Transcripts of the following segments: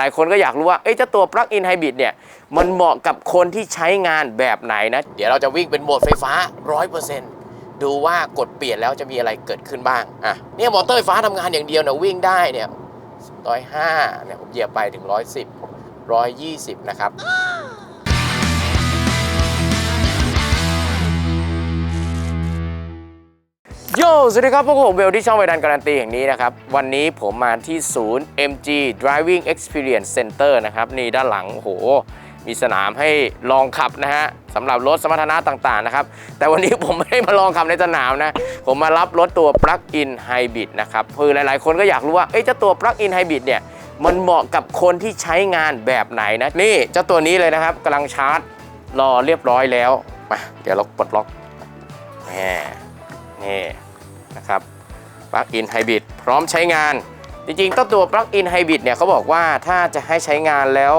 ลาย ๆ คนก็อยากรู้ว่า เอ้ยเจ้าตัว plug-in hybrid เนี่ย มันเหมาะกับคนที่ใช้งานแบบไหนนะ เดี๋ยวเราจะวิ่งเป็นโหมดไฟฟ้า 100%ดูว่ากดเปลี่ยนแล้วจะมีอะไรเกิดขึ้นบ้าง อะ เนี่ยมอเตอร์ไฟฟ้าทำงานอย่างเดียวเนี่ยวิ่งได้เนี่ยร้อยห้าเนี่ยผมเหยียบไปถึงร้อยสิบร้อยยี่สิบนะครับ โยสวัสดีครับ พวกผมเบลที่ช่องไวดันการันตีแห่งนี้นะครับ วันนี้ผมมาที่ศูนย์ MG Driving Experience Center นะครับ นี่ด้านหลังโห มีสนามให้ลองขับนะฮะสำหรับรถสมรรถนะต่างๆนะครับ แต่วันนี้ผมไม่ได้มาลองขับในสนามนะ ผมมารับรถตัว Plug-in Hybrid นะครับคือหลายๆ คนก็อยากรู้ว่า เอ้เจ้าตัว Plug-in Hybrid เนี่ย มันเหมาะกับคนที่ใช้งานแบบไหนนะ นี่เจ้าตัวนี้เลยนะครับกำลังชาร์จรอเรียบร้อยแล้วมาเดี๋ยวเราปลดล็อกแหมนี่ นะครับปลั๊กอินไฮบริดพร้อมใช้งาน จริงๆต้นตัวปลั๊กอินไฮบริดเนี่ยเขาบอกว่าถ้าจะให้ใช้งานแล้ว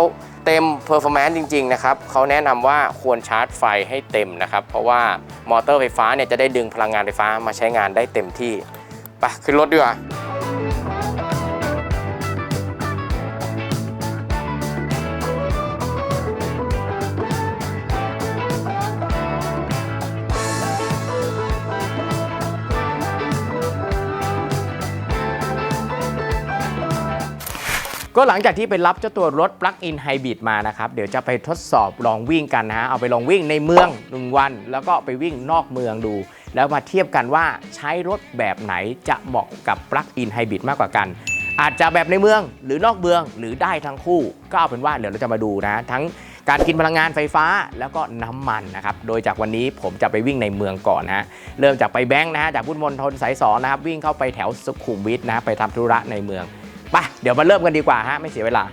เต็มเพอร์ฟอร์แมนซ์จริง ๆ นะครับเขาแนะนำว่าควรชาร์จไฟให้เต็มนะครับ เพราะว่ามอเตอร์ไฟฟ้าเนี่ยจะได้ดึงพลังงานไฟฟ้ามาใช้งานได้เต็มที่ ไปขึ้นรถดีกว่า ก็หลังจากที่ไปรับเจ้าตัวรถ Plug-in Hybrid มานะครับ เดี๋ยวจะไปทดสอบลองวิ่งกันนะฮะ เอาไปลองวิ่งในเมือง 1 วัน แล้วก็ไปวิ่งนอกเมืองดู แล้วมาเทียบกันว่าใช้รถแบบไหนจะเหมาะกับ Plug-in Hybrid มากกว่ากัน อาจจะแบบในเมืองหรือนอกเมืองหรือได้ทั้งคู่ ก็เอาเป็นว่าเดี๋ยวเราจะมาดูนะ ทั้งการกินพลังงานไฟฟ้าแล้วก็น้ำมันนะครับ โดยจากวันนี้ผมจะไปวิ่งในเมืองก่อนนะฮะ เริ่มจากไปแบงค์นะฮะจากพุทธมณฑลสายสองนะครับวิ่งเข้าไปแถวสุขุมวิทนะฮะไปทำธุระในเมือง ไปเดี๋ยวมาเริ่มกันดีกว่าฮะไม่เสียเวลา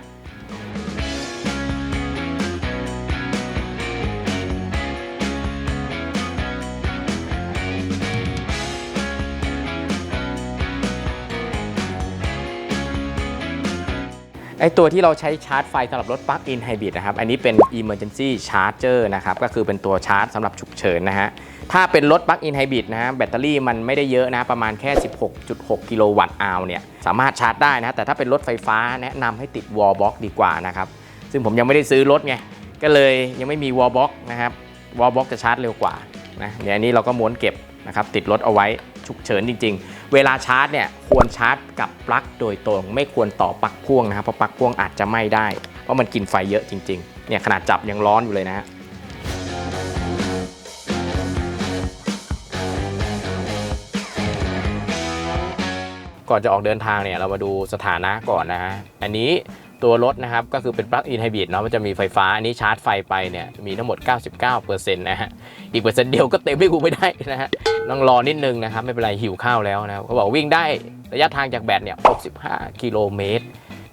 ไอตัวที่เราใช้ชาร์จไฟสำหรับรถ Plug-in Hybrid นะครับ อันนี้เป็น Emergency Charger นะครับ ก็คือเป็นตัวชาร์จสำหรับฉุกเฉินนะฮะ ถ้าเป็นรถ Plug-in Hybrid นะฮะแบตเตอรี่มันไม่ได้เยอะนะ ประมาณแค่ 16.6 กิโลวัตต์อาวเนี่ยสามารถชาร์จได้นะ แต่ถ้าเป็นรถไฟฟ้าแนะนำให้ติด wall box ดีกว่านะครับ ซึ่งผมยังไม่ได้ซื้อรถไง ก็เลยยังไม่มี wall box นะครับ wall box จะชาร์จเร็วกว่านะเดี๋ยวอันนี้เราก็ม้วนเก็บนะครับติดรถเอาไว้ฉุกเฉินจริง ๆ เวลาชาร์จเนี่ยควรชาร์จกับปลั๊กโดยตรง ไม่ควรต่อปลั๊กพ่วงนะครับเพราะปลั๊กพ่วงอาจจะไหม้ได้เพราะมันกินไฟเยอะจริงๆเนี่ยขนาดจับยังร้อนอยู่เลยนะฮะ ก่อนจะออกเดินทางเนี่ยเรามาดูสถานะก่อนนะฮะอันนี้ตัวรถนะครับก็คือเป็นปลั๊กอินไฮบริดเนาะมันจะมีไฟฟ้า อันนี้ชาร์จไฟไปเนี่ยมีทั้งหมด 99%นะฮะอีกเปอร์เซ็นต์เดียวก็เต็มไม่กูไม่ได้นะฮะต้องรอนิดนึงนะครับ ไม่เป็นไรหิวข้าวแล้วนะครับเขาบอกวิ่งได้ระยะทางจากแบตเนี่ย 65 กิโลเมตร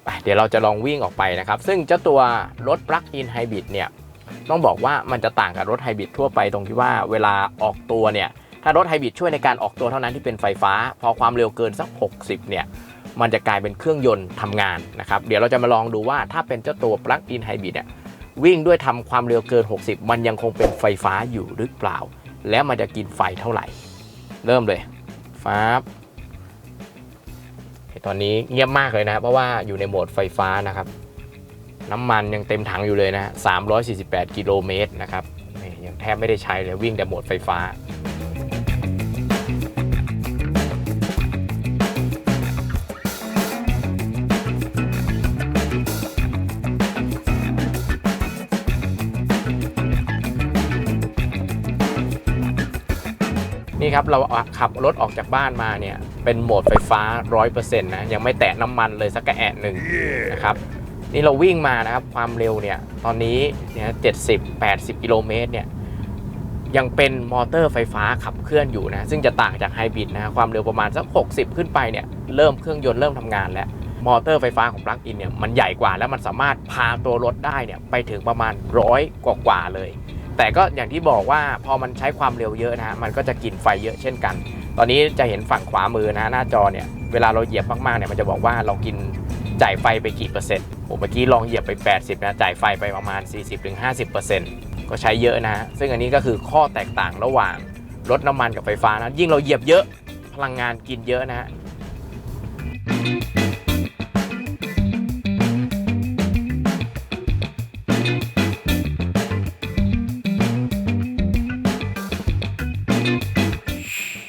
ไปเดี๋ยวเราจะลองวิ่งออกไปนะครับ ซึ่งเจ้าตัวรถปลั๊กอินไฮบริดเนี่ยต้องบอกว่ามันจะต่างกับรถไฮบริดทั่วไปตรงที่ว่าเวลาออกตัวเนี่ย ถ้ารถไฮบริดช่วยในการออกตัวเท่านั้นที่เป็นไฟฟ้า พอความเร็วเกินสัก 60 เนี่ย มันจะกลายเป็นเครื่องยนต์ทำงานนะครับ เดี๋ยวเราจะมาลองดูว่าถ้าเป็นเจ้าตัว plug-in hybrid เนี่ยวิ่งด้วยทำความเร็วเกิน 60 มันยังคงเป็นไฟฟ้าอยู่หรือเปล่า แล้วมันจะกินไฟเท่าไหร่ เริ่มเลยฟ้าบตอนนี้เงียบมากเลยนะ เพราะว่าอยู่ในโหมดไฟฟ้านะครับ น้ำมันยังเต็มถังอยู่เลยนะ348 กิโลเมตรนะครับนี่ยังแทบไม่ได้ใช้เลยวิ่งแต่โหมดไฟฟ้า ครับเราขับรถออกจากบ้านมาเนี่ยเป็นโหมดไฟฟ้า 100%นะยังไม่แตะน้ำมันเลยสักกระแอะหนึ่งนะครับนี่เราวิ่งมานะครับความเร็วเนี่ยตอนนี้เนี่ย70 80กิโลเมตรเนี่ยยังเป็นมอเตอร์ไฟฟ้าขับเคลื่อนอยู่นะซึ่งจะต่างจากไฮบริดนะความเร็วประมาณสัก 60 ขึ้นไปเนี่ยเริ่มเครื่องยนต์เริ่มทำงานแล้วมอเตอร์ไฟฟ้าของปลั๊กอินเนี่ยมันใหญ่กว่าแล้วมันสามารถพาตัวรถได้เนี่ยไปถึงประมาณร้อยกว่าๆเลย แต่ก็อย่างที่บอกว่าพอมันใช้ความเร็วเยอะนะฮะมันก็จะกินไฟเยอะเช่นกัน ตอนนี้จะเห็นฝั่งขวามือนะฮะหน้าจอเนี่ยเวลาเราเหยียบมากๆเนี่ยมันจะบอกว่าเรากินจ่ายไฟไปกี่เปอร์เซ็นต์ผมเมื่อกี้ลองเหยียบไป 80นะจ่ายไฟไปประมาณ 40-50%ก็ใช้เยอะนะฮะซึ่งอันนี้ก็คือข้อแตกต่างระหว่างรถน้ำมันกับไฟฟ้านะยิ่งเราเหยียบเยอะพลังงานกินเยอะนะฮะ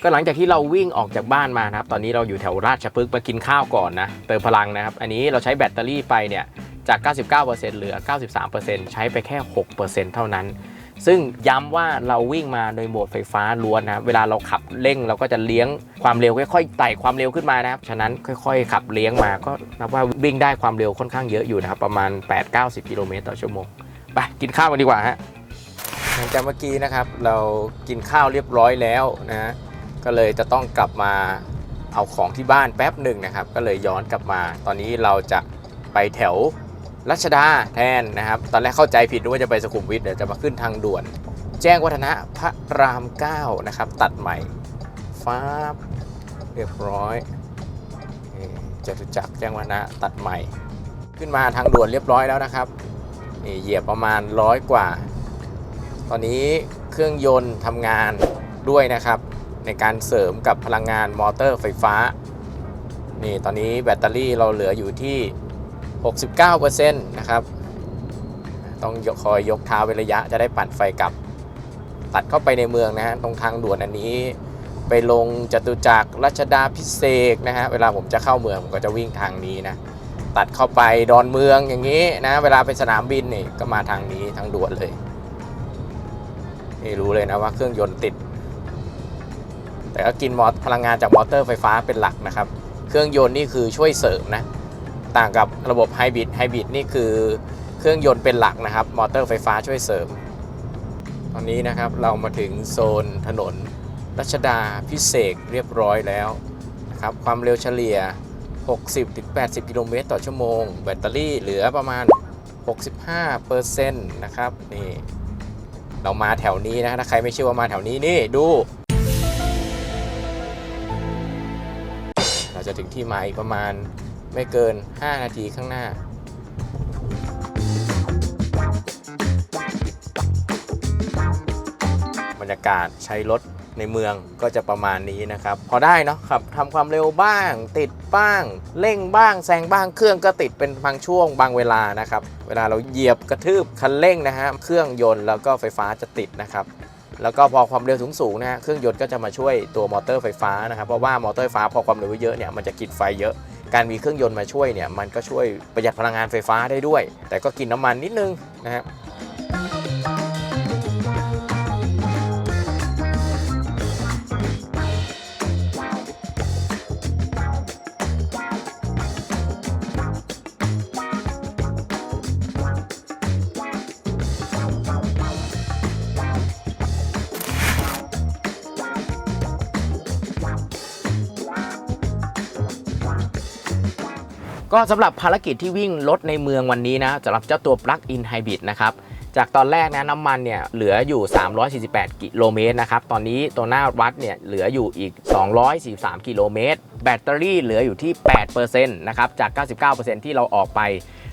ก็หลังจากที่เราวิ่งออกจากบ้านมานะครับ ตอนนี้เราอยู่แถวราชพฤกษ์มากินข้าวก่อนนะ เติมพลังนะครับ อันนี้เราใช้แบตเตอรี่ไปเนี่ยจาก 99%เหลือ 93%ใช้ไปแค่ 6%เท่านั้น ซึ่งย้ำว่าเราวิ่งมาโดยโหมดไฟฟ้าล้วนนะเวลาเราขับเร่งเราก็จะเลี้ยงความเร็วค่อยๆไต่ความเร็วขึ้นมานะครับ ฉะนั้นค่อยๆ ขับเลี้ยงมาก็นับว่าวิ่งได้ความเร็วค่อนข้างเยอะอยู่นะครับประมาณ 8-90 กิโลเมตรต่อชั่วโมงไปกินข้าวกันดีกว่าฮะหลังจากเมื่อกี้นะครับเรากินข้าวเรียบร้อยแล้วนะ ก็เลยจะต้องกลับมาเอาของที่บ้านแป๊บหนึ่งนะครับ ก็เลยย้อนกลับมา ตอนนี้เราจะไปแถวรัชดาแทนนะครับ ตอนแรกเข้าใจผิดนึกว่าจะไปสุขุมวิทเดี๋ยวจะมาขึ้นทางด่วน แจ้งวัฒนะพระราม9นะครับ ตัดใหม่ฟ้าเรียบร้อยจตุจักรแจ้งวัฒนะตัดใหม่ ขึ้นมาทางด่วนเรียบร้อยแล้วนะครับนี่เหยียบประมาณร้อยกว่า ตอนนี้เครื่องยนต์ทำงานด้วยนะครับ ในการเสริมกับพลังงานมอเตอร์ไฟฟ้า นี่ตอนนี้แบตเตอรี่เราเหลืออยู่ที่ 69%นะครับ ต้องคอยยกเท้าเป็นระยะจะได้ปั่นไฟกลับ ตัดเข้าไปในเมืองนะฮะตรงทางด่วนอันนี้ ไปลงจตุจักรรัชดาพิเศษนะฮะเวลาผมจะเข้าเมืองผมก็จะวิ่งทางนี้นะตัดเข้าไปดอนเมืองอย่างนี้นะ เวลาไปสนามบินนี่ก็มาทางนี้ทางด่วนเลยนี่รู้เลยนะว่าเครื่องยนต์ติด แต่ก็กินมอพลังงานจากมอเตอร์ไฟฟ้าเป็นหลักนะครับ เครื่องยนต์นี่คือช่วยเสริมนะ ต่างกับระบบไฮบริดไฮบริดนี่คือเครื่องยนต์เป็นหลักนะครับ มอเตอร์ไฟฟ้าช่วยเสริม ตอนนี้นะครับเรามาถึงโซนถนนรัชดาพิเศษเรียบร้อยแล้วนะครับ ความเร็วเฉลี่ย 60-80 กิโลเมตรต่อชั่วโมง แบตเตอรี่เหลือประมาณ 65%นะครับนี่เรามาแถวนี้นะถ้าใครไม่เชื่อว่ามาแถวนี้นี่ดู จะถึงที่หมายประมาณไม่เกิน 5 นาทีข้างหน้าบรรยากาศใช้รถในเมืองก็จะประมาณนี้นะครับ พอได้เนาะขับทำความเร็วบ้าง ติดบ้าง เร่งบ้างแซงบ้างเครื่องก็ติดเป็นบางช่วงบางเวลานะครับ เวลาเราเหยียบกระทืบคันเร่งนะฮะเครื่องยนต์แล้วก็ไฟฟ้าจะติดนะครับ แล้วก็พอความเร็วสูงๆนะฮะเครื่องยนต์ก็จะมาช่วยตัวมอเตอร์ไฟฟ้านะครับเพราะว่ามอเตอร์ไฟฟ้าพอความเร็วเยอะเนี่ยมันจะกินไฟเยอะ การมีเครื่องยนต์มาช่วยเนี่ยมันก็ช่วยประหยัดพลังงานไฟฟ้าได้ด้วย แต่ก็กินน้ำมันนิดนึงนะครับ ก็สำหรับภารกิจที่วิ่งรถในเมืองวันนี้นะสำหรับเจ้าตัว Plug-in Hybrid นะครับจากตอนแรกนะน้ำมันเนี่ยเหลืออยู่ 348 กิโลเมตรนะครับ ตอนนี้ตัวหน้าวัดเนี่ยเหลืออยู่อีก 243 กิโลเมตร แบตเตอรี่เหลืออยู่ที่ 8%นะครับ จาก 99%ที่เราออกไป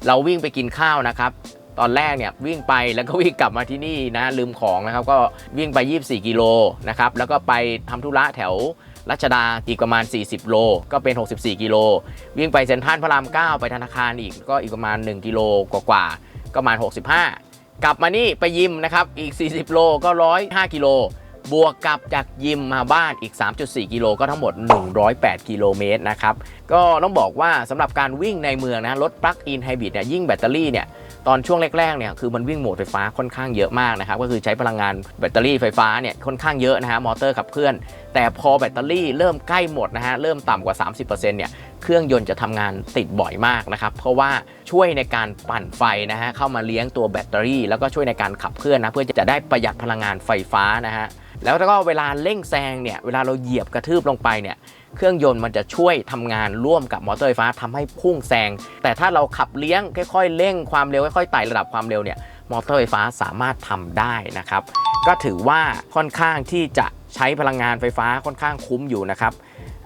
เราวิ่งไปกินข้าวนะครับ ตอนแรกเนี่ยวิ่งไปแล้วก็วิ่งกลับมาที่นี่นะลืมของนะครับ ก็วิ่งไป 24 กิโลนะครับ แล้วก็ไปทำธุระแถว รัชดาอีกประมาณ 40 โล ก็เป็น 64 กิโล วิ่งไปเซ็นทรัลพระราม 9 ไปธนาคารอีกก็อีกประมาณ 1 กิโลกว่าๆก็ประมาณ 65 กลับมานี่ไปยิมนะครับอีก 40 โลก็ 105 กิโลบวกกับจากยิมมาบ้านอีก 3.4 กิโลก็ทั้งหมด 108 กิโลเมตรนะครับ ก็ต้องบอกว่าสำหรับการวิ่งในเมืองนะรถปลั๊กอินไฮบริดเนี่ยยิ่งแบตเตอรี่เนี่ย ตอนช่วงแรกๆเนี่ยคือมันวิ่งโหมดไฟฟ้าค่อนข้างเยอะมากนะครับก็คือใช้พลังงานแบตเตอรี่ไฟฟ้าเนี่ยค่อนข้างเยอะนะฮะมอเตอร์ขับเคลื่อน แต่พอแบตเตอรี่เริ่มใกล้หมดนะฮะเริ่มต่ำกว่า 30%เนี่ยเครื่องยนต์จะทำงานติดบ่อยมากนะครับเพราะว่าช่วยในการปั่นไฟนะฮะเข้ามาเลี้ยงตัวแบตเตอรี่ แล้วก็ช่วยในการขับเคลื่อนนะเพื่อจะได้ประหยัดพลังงานไฟฟ้านะฮะแล้วก็เวลาเร่งแซงเนี่ยเวลาเราเหยียบกระทืบลงไปเนี่ย เครื่องยนต์มันจะช่วยทำงานร่วมกับมอเตอร์ไฟฟ้าทำให้พุ่งแซง แต่ถ้าเราขับเลี้ยงค่อยๆเร่งความเร็วค่อยๆไต่ระดับความเร็วเนี่ยมอเตอร์ไฟฟ้าสามารถทำได้นะครับ ก็ถือว่าค่อนข้างที่จะใช้พลังงานไฟฟ้าค่อนข้างคุ้มอยู่นะครับ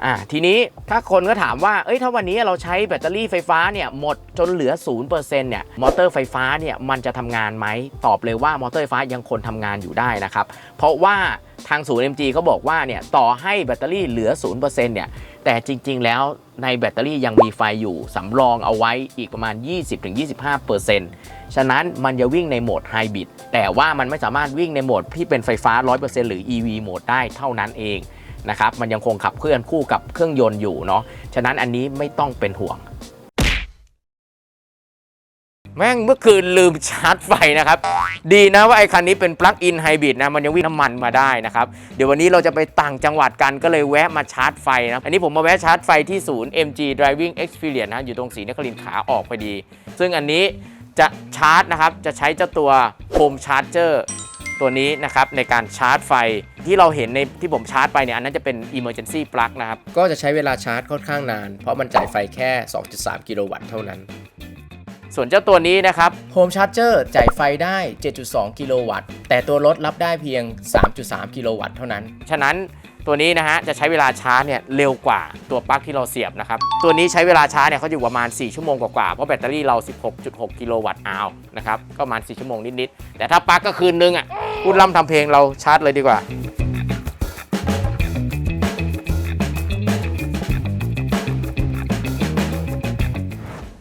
อ่าทีนี้ถ้าคนก็ถามว่า เอ้ยถ้าวันนี้เราใช้แบตเตอรี่ไฟฟ้าเนี่ยหมดจนเหลือ 0%เนี่ยมอเตอร์ไฟฟ้าเนี่ยมันจะทำงานไหม ตอบเลยว่ามอเตอร์ไฟฟ้ายังคนทำงานอยู่ได้นะครับ เพราะว่า ทางศูนย์ MG เขาบอกว่าเนี่ยต่อให้แบตเตอรี่เหลือ 0%เนี่ยแต่จริง ๆ แล้วในแบตเตอรี่ยังมีไฟอยู่ สำรองเอาไว้อีกประมาณ 20-25%ฉะนั้นมันจะวิ่งในโหมดไฮบริดแต่ว่ามันไม่สามารถวิ่งในโหมดที่เป็นไฟฟ้า 100%หรือ EV โหมดได้เท่านั้นเองนะครับมันยังคงขับเคลื่อนคู่กับเครื่องยนต์อยู่เนาะฉะนั้นอันนี้ไม่ต้องเป็นห่วง แม่งเมื่อคืนลืมชาร์จไฟนะครับ ดีนะว่าไอ้คันนี้เป็นปลั๊กอินไฮบริดนะ มันยังวิ่งน้ำมันมาได้นะครับ เดี๋ยววันนี้เราจะไปต่างจังหวัดกันก็เลยแวะมาชาร์จไฟนะ อันนี้ผมมาแวะชาร์จไฟที่ศูนย์ MG Driving Experience นะอยู่ตรงศรีนครินขาออกพอดี ซึ่งอันนี้จะชาร์จนะครับ จะใช้เจ้าตัว Home Charger ตัวนี้นะครับในการชาร์จไฟที่เราเห็นในที่ผมชาร์จไปเนี่ยอันนั้นจะเป็น Emergency Plug นะครับ ก็จะใช้เวลาชาร์จค่อนข้างนาน เพราะมันจ่ายไฟแค่ 2.3 กิโลวัตต์เท่านั้น ส่วนเจ้าตัวนี้นะครับ Home Charger จ่ายไฟได้ 7.2 กิโลวัตต์ แต่ตัวรถรับได้เพียง 3.3 กิโลวัตต์เท่านั้น ฉะนั้นตัวนี้นะฮะจะใช้เวลาชาร์จเนี่ยเร็วกว่าตัวปลั๊กที่เราเสียบนะครับ ตัวนี้ใช้เวลาชาร์จเนี่ยเขาอยู่ประมาณ 4 ชั่วโมงกว่าๆ เพราะแบตเตอรี่เรา 16.6 กิโลวัตต์อาวนะครับ ก็ประมาณ 4 ชั่วโมงนิดๆ แต่ถ้าปลั๊กก็คืนนึงอะพูดล่ำทำเพลงเราชาร์จเลยดีกว่า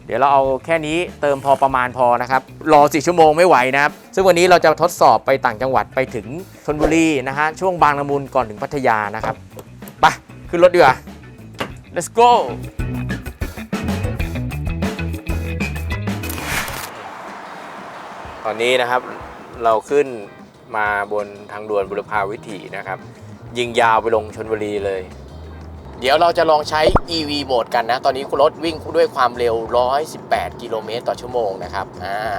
เดี๋ยวเราเอาแค่นี้เติมพอประมาณพอนะครับ รอ4ชั่วโมงไม่ไหวนะครับ ซึ่งวันนี้เราจะทดสอบไปต่างจังหวัดไปถึงชนบุรีนะฮะช่วงบางละมุนก่อนถึงพัทยานะครับไปขึ้นรถดีกว่า let's go ตอนนี้นะครับเราขึ้นมาบนทางด่วนบุรพาวิถีนะครับ ยิงยาวไปลงชนบุรีเลย เดี๋ยวเราจะลองใช้ EV โหมดกันนะ ตอนนี้รถวิ่งด้วยความเร็ว 118 กิโลเมตรต่อชั่วโมงนะครับอ่า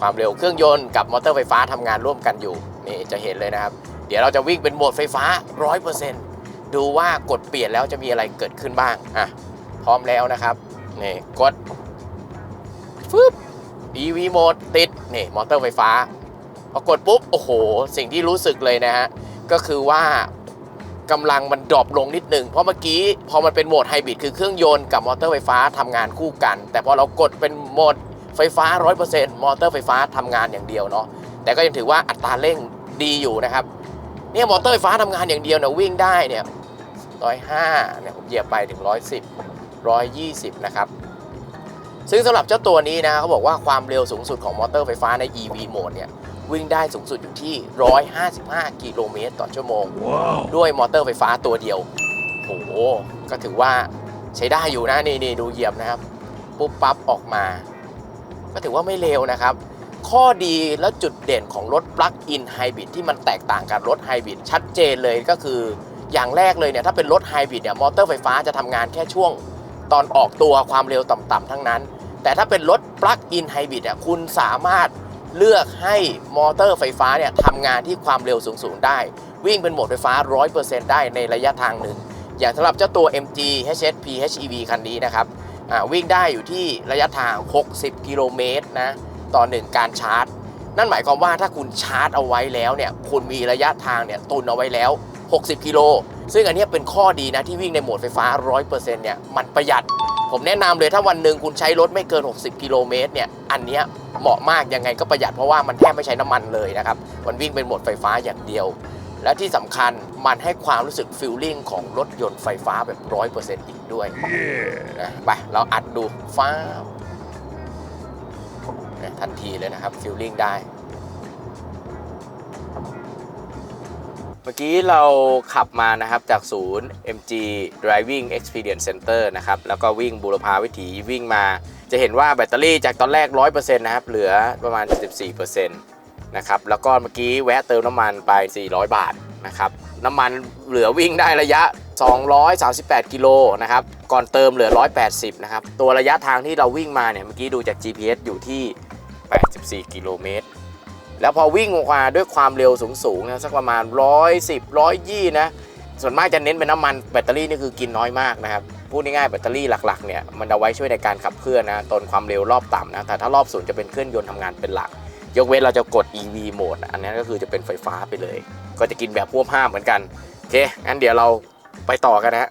ความเร็วเครื่องยนต์กับมอเตอร์ไฟฟ้าทำงานร่วมกันอยู่นี่จะเห็นเลยนะครับ เดี๋ยวเราจะวิ่งเป็นโหมดไฟฟ้า 100%ดูว่ากดเปลี่ยนแล้วจะมีอะไรเกิดขึ้นบ้างอะพร้อมแล้วนะครับนี่กดฟึบ EV โหมดติดนี่มอเตอร์ไฟฟ้าพอกดปุ๊บโอ้โห สิ่งที่รู้สึกเลยนะฮะก็คือว่า กำลังมันดรอปลงนิดหนึ่งเพราะเมื่อกี้พอมันเป็นโหมดไฮบริดคือเครื่องยนต์กับมอเตอร์ไฟฟ้าทำงานคู่กัน แต่พอเรากดเป็นโหมดไฟฟ้า 100%มอเตอร์ไฟฟ้าทำงานอย่างเดียวเนาะแต่ก็ยังถือว่าอัตราเร่งดีอยู่นะครับเนี่ยมอเตอร์ไฟฟ้าทำงานอย่างเดียวเนี่ยวิ่งได้เนี่ย105เนี่ยผมเหยียบไปถึง110 120นะครับซึ่งสำหรับเจ้าตัวนี้นะเขาบอกว่าความเร็วสูงสุดของมอเตอร์ไฟฟ้าใน EV โหมดเนี่ย วิ่งได้สูงสุดอยู่ที่ 155 กิโลเมตรต่อชั่วโมงด้วยมอเตอร์ไฟฟ้าตัวเดียวโอ้โหก็ถือว่าใช้ได้อยู่นะนี่นี่ดูเหยียบนะครับ ปุ๊บปั๊บออกมา ก็ถือว่าไม่เลวนะครับ ข้อดีและจุดเด่นของรถปลั๊กอินไฮบริดที่มันแตกต่างกับรถไฮบริดชัดเจนเลยก็คืออย่างแรกเลยเนี่ยถ้าเป็นรถไฮบริดเนี่ยมอเตอร์ไฟฟ้าจะทำงานแค่ช่วงตอนออกตัวความเร็วต่ำๆทั้งนั้น แต่ถ้าเป็นรถปลั๊กอินไฮบริดอะคุณสามารถ เลือกให้มอเตอร์ไฟฟ้าเนี่ยทำงานที่ความเร็วสูงๆได้ วิ่งเป็นโหมดไฟฟ้า 100%ได้ในระยะทางหนึ่ง อย่างสำหรับเจ้าตัว MG HS PHEV คันนี้นะครับวิ่งได้อยู่ที่ระยะทาง 60 กิโลเมตรนะต่อหนึ่งการชาร์จ นั่นหมายความว่าถ้าคุณชาร์จเอาไว้แล้วเนี่ยคุณมีระยะทางเนี่ยตุนเอาไว้แล้ว 60 กิโล ซึ่งอันเนี้ยเป็นข้อดีนะที่วิ่งในโหมดไฟฟ้า 100%เนี่ยมันประหยัด ผมแนะนำเลยถ้าวันหนึ่งคุณใช้รถไม่เกิน 60 กิโลเมตรเนี่ยอันเนี้ยเหมาะมากยังไงก็ประหยัดเพราะว่ามันแทบไม่ใช้น้ำมันเลยนะครับมันวิ่งเป็นโหมดไฟฟ้าอย่างเดียว และที่สำคัญมันให้ความรู้สึกฟิลลิ่งของรถยนต์ไฟฟ้าแบบ 100%อีกด้วยนะไปเราอัดดูฟ้าบนะทันทีเลยนะครับฟิลลิ่งได้ มื่อกี้เราขับมานะครับจากศูนย์ MG Driving Experience Center นะครับแล้วก็วิ่งบูรพาวิถีวิ่งมา จะเห็นว่าแบตเตอรี่จากตอนแรก 100%นะครับเหลือประมาณ 74%นะครับแล้วก็เมื่อกี้แวะเติมน้ำมันไป 400 บาทนะครับน้ำมันเหลือวิ่งได้ระยะ 238 กิโลนะครับก่อนเติมเหลือ 180 นะครับตัวระยะทางที่เราวิ่งมาเนี่ยเมื่อกี้ดูจาก GPS อยู่ที่ 84 กิโลเมตร แล้วพอวิ่งออกมาด้วยความเร็วสูงๆนะสักประมาณ 110 120 นะ ส่วนมากจะเน้นเป็นน้ำมันแบตเตอรี่นี่คือกินน้อยมากนะครับพูดง่ายๆแบตเตอรี่หลักๆเนี่ยมันเอาไว้ช่วยในการขับเคลื่อนนะตนความเร็วรอบต่ำนะแต่ถ้ารอบสูงจะเป็นเครื่องยนต์ทำงานเป็นหลัก ยกเว้นเราจะกด EV โหมดอันนั้นก็คือจะเป็นไฟฟ้าไปเลย ก็จะกินแบบพ่วงห้ามเหมือนกันโอเคงั้นเดี๋ยวเราไปต่อกันนะ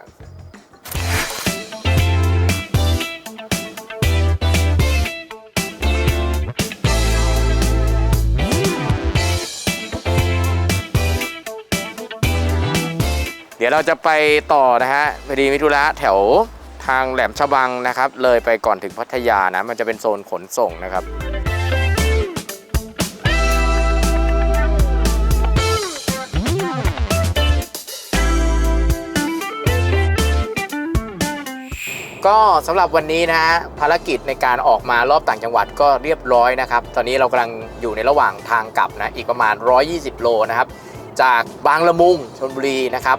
เดี๋ยวเราจะไปต่อนะฮะพอดีมิถุระแถวทางแหลมฉบังนะครับ เลยไปก่อนถึงพัทยานะ มันจะเป็นโซนขนส่งนะครับก็สำหรับวันนี้นะฮะภารกิจในการออกมารอบต่างจังหวัดก็เรียบร้อยนะครับ ตอนนี้เรากำลังอยู่ในระหว่างทางกลับนะอีกประมาณ 120 โลนะครับ จากบางละมุงชนบุรีนะครับ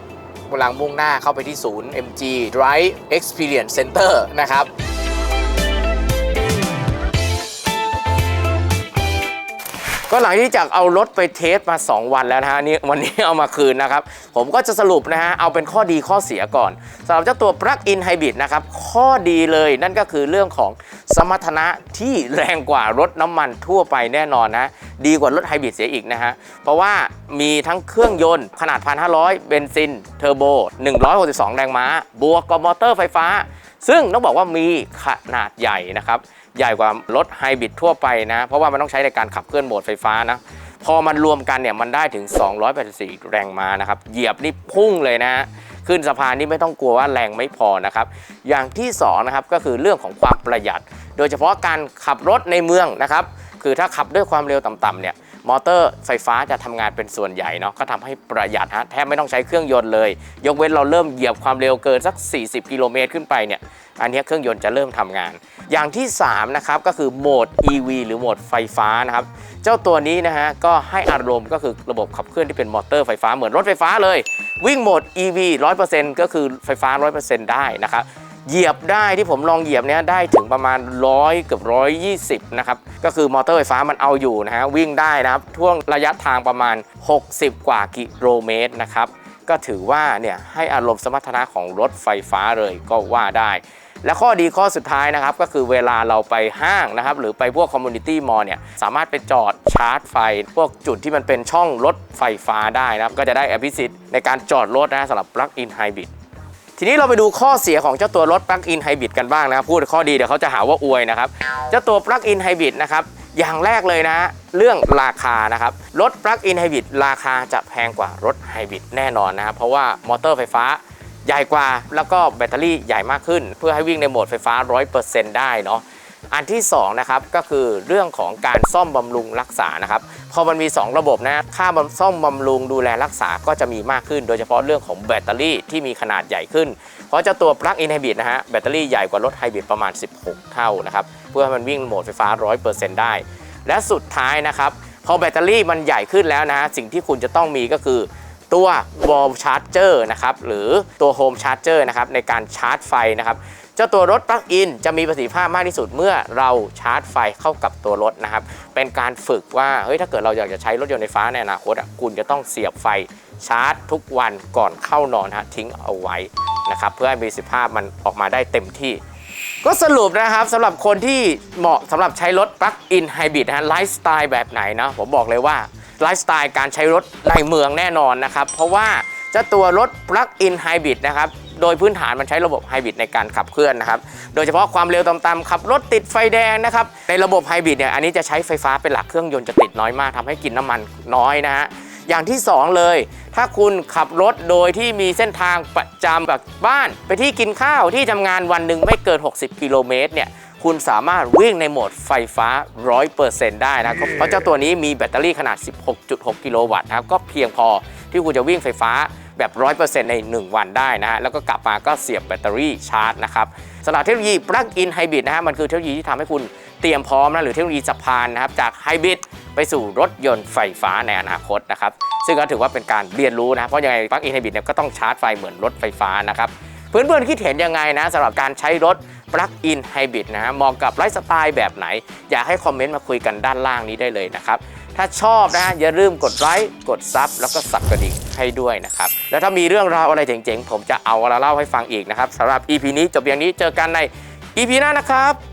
กำลังมุ่งหน้าเข้าไปที่ศูนย์ MG Drive Experience Center นะครับ ก็หลังที่จากเอารถไปเทสมา 2 วันแล้วนะฮะนี่วันนี้เอามาคืนนะครับ ผมก็จะสรุปนะฮะเอาเป็นข้อดีข้อเสียก่อนสำหรับเจ้าตัว Plug-in Hybrid นะครับ ข้อดีเลยนั่นก็คือเรื่องของสมรรถนะที่แรงกว่ารถน้ำมันทั่วไปแน่นอนนะ ดีกว่ารถไฮบริดเสียอีกนะฮะ เพราะว่ามีทั้งเครื่องยนต์ขนาด 1,500 เบนซินเทอร์โบ 162 แรงม้า บวกกับมอเตอร์ไฟฟ้า ซึ่งต้องบอกว่ามีขนาดใหญ่นะครับ ใหญ่กว่ารถไฮบริดทั่วไปนะ เพราะว่ามันต้องใช้ในการขับเคลื่อนโหมดไฟฟ้านะ พอมันรวมกันเนี่ยมันได้ถึง 284 แรงม้านะครับ เหยียบนี่พุ่งเลยนะขึ้นสะพานนี่ไม่ต้องกลัวว่าแรงไม่พอนะครับ อย่างที่สองนะครับก็คือเรื่องของความประหยัด โดยเฉพาะการขับรถในเมืองนะครับ คือถ้าขับด้วยความเร็วต่ำๆเนี่ย มอเตอร์ไฟฟ้าจะทำงานเป็นส่วนใหญ่เนาะก็ทำให้ประหยัดฮะแทบไม่ต้องใช้เครื่องยนต์เลย ยกเว้นเราเริ่มเหยียบความเร็วเกินสัก 40 กิโลเมตรขึ้นไปเนี่ยอันนี้เครื่องยนต์จะเริ่มทำงาน อย่างที่3นะครับก็คือโหมด EV หรือโหมดไฟฟ้านะครับเจ้าตัวนี้นะฮะก็ให้อารมณ์ก็คือระบบขับเคลื่อนที่เป็นมอเตอร์ไฟฟ้าเหมือนรถไฟฟ้าเลย วิ่งโหมด EV 100%ก็คือไฟฟ้า 100%ได้นะครับ เหยียบได้ที่ผมลองเหยียบเนี้ยได้ถึงประมาณ100เกือบ120นะครับก็คือมอเตอร์ไฟฟ้ามันเอาอยู่นะฮะวิ่งได้นะครับท่วงระยะทางประมาณ 60 กว่ากิโลเมตรนะครับก็ถือว่าเนี่ยให้อารมณ์สมรรถนะของรถไฟฟ้าเลยก็ว่าได้ และข้อดีข้อสุดท้ายนะครับ ก็คือเวลาเราไปห้างนะครับ หรือไปพวกคอมมูนิตี้มอลเนี่ยสามารถไปจอดชาร์จไฟ พวกจุดที่มันเป็นช่องรถไฟฟ้าได้นะครับ ก็จะได้อภิสิทธิ์ในการจอดรถนะสำหรับ Plug-in Hybrid ทีนี้เราไปดูข้อเสียของเจ้าตัวรถ Plug-in Hybrid กันบ้างนะครับพูดข้อดีเดี๋ยวเขาจะหาว่าอวยนะครับเจ้าตัว Plug-in Hybrid นะครับอย่างแรกเลยนะเรื่องราคานะครับรถ Plug-in Hybrid ราคาจะแพงกว่ารถไฮบริดแน่นอนนะครับเพราะว่ามอเตอร์ไฟฟ้าใหญ่กว่าแล้วก็แบตเตอรี่ใหญ่มากขึ้น เพื่อให้วิ่งในโหมดไฟฟ้า 100%ได้เนาะ อันที่2นะครับก็คือเรื่องของการซ่อมบำรุงรักษานะครับพอมันมี 2 ระบบนะค่าซ่อมบำรุงดูแลรักษาก็จะมีมากขึ้น โดยเฉพาะเรื่องของแบตเตอรี่ที่มีขนาดใหญ่ขึ้น เพราะเจ้าตัว Plug-in Hybrid นะฮะแบตเตอรี่ใหญ่กว่ารถไฮบริดประมาณ 16 เท่านะครับเพื่อให้มันวิ่งโหมดไฟฟ้า 100%ได้ และสุดท้ายนะครับพอแบตเตอรี่มันใหญ่ขึ้นแล้วนะฮะสิ่งที่คุณจะต้องมีก็คือตัว wall charger นะครับหรือตัว home charger นะครับในการชาร์จไฟนะครับ เจ้าตัวรถปลั๊กอินจะมีประสิทธิภาพมากที่สุดเมื่อเราชาร์จไฟเข้ากับตัวรถนะครับ เป็นการฝึกว่าเฮ้ยถ้าเกิดเราอยากจะใช้รถยนต์ไฟฟ้าในอนาคตอะคุณจะต้องเสียบไฟชาร์จทุกวันก่อนเข้านอนฮะทิ้งเอาไว้นะครับเพื่อให้ประสิทธิภาพมันออกมาได้เต็มที่ก็สรุปนะครับสำหรับคนที่เหมาะสำหรับใช้รถปลั๊กอินไฮบริดนะฮะไลฟ์สไตล์แบบไหนนะผมบอกเลยว่าไลฟ์สไตล์การใช้รถในเมืองแน่นอนนะครับ เพราะว่าเจ้าตัวรถปลั๊กอินไฮบริดนะครับ โดยพื้นฐานมันใช้ระบบไฮบริดในการขับเคลื่อนนะครับ โดยเฉพาะความเร็วต่ำๆขับรถติดไฟแดงนะครับ ในระบบไฮบริดเนี่ย อันนี้จะใช้ไฟฟ้าเป็นหลักเครื่องยนต์จะติดน้อยมากทำให้กินน้ำมันน้อยนะฮะ อย่างที่ 2 เลย ถ้าคุณขับรถโดยที่มีเส้นทางประจำแบบบ้าน ไปที่กินข้าวที่ทำงานวันหนึ่งไม่เกิน 60 กิโลเมตรเนี่ยคุณสามารถวิ่งในโหมดไฟฟ้า 100%ได้นะครับเพราะเจ้าตัวนี้มีแบตเตอรี่ขนาด 16.6 กิโลวัตต์นะครับก็เพียงพอที่คุณจะวิ่งไฟฟ้า แบบ 100%ใน 1 วันได้นะฮะแล้วก็กลับมาก็เสียบแบตเตอรี่ชาร์จนะครับสำหรับเทคโนโลยี Plug-in Hybrid นะฮะมันคือเทคโนโลยีที่ทำให้คุณเตรียมพร้อมนะหรือเทคโนโลยีสะพานนะครับจากไฮบริดไปสู่รถยนต์ไฟฟ้าในอนาคตนะครับซึ่งก็ถือว่าเป็นการเรียนรู้นะเพราะยังไง Plug-in Hybrid เนี่ยก็ต้องชาร์จไฟเหมือนรถไฟฟ้านะครับเพื่อนๆคิดเห็นยังไงนะสำหรับการใช้รถ Plug-in Hybrid นะฮะเหมาะกับไลฟ์สไตล์แบบไหน อยากให้คอมเมนต์มาคุยกันด้านล่างนี้ได้เลยนะครับ ถ้าชอบนะฮะอย่าลืมกดไลค์กดซับแล้วก็สับกระดิ่งให้ด้วยนะครับ แล้วถ้ามีเรื่องราวอะไรเจ๋งๆ ผมจะเอามาเล่าให้ฟังอีกนะครับสำหรับ EP นี้จบอย่างนี้เจอกันใน EP หน้านะครับ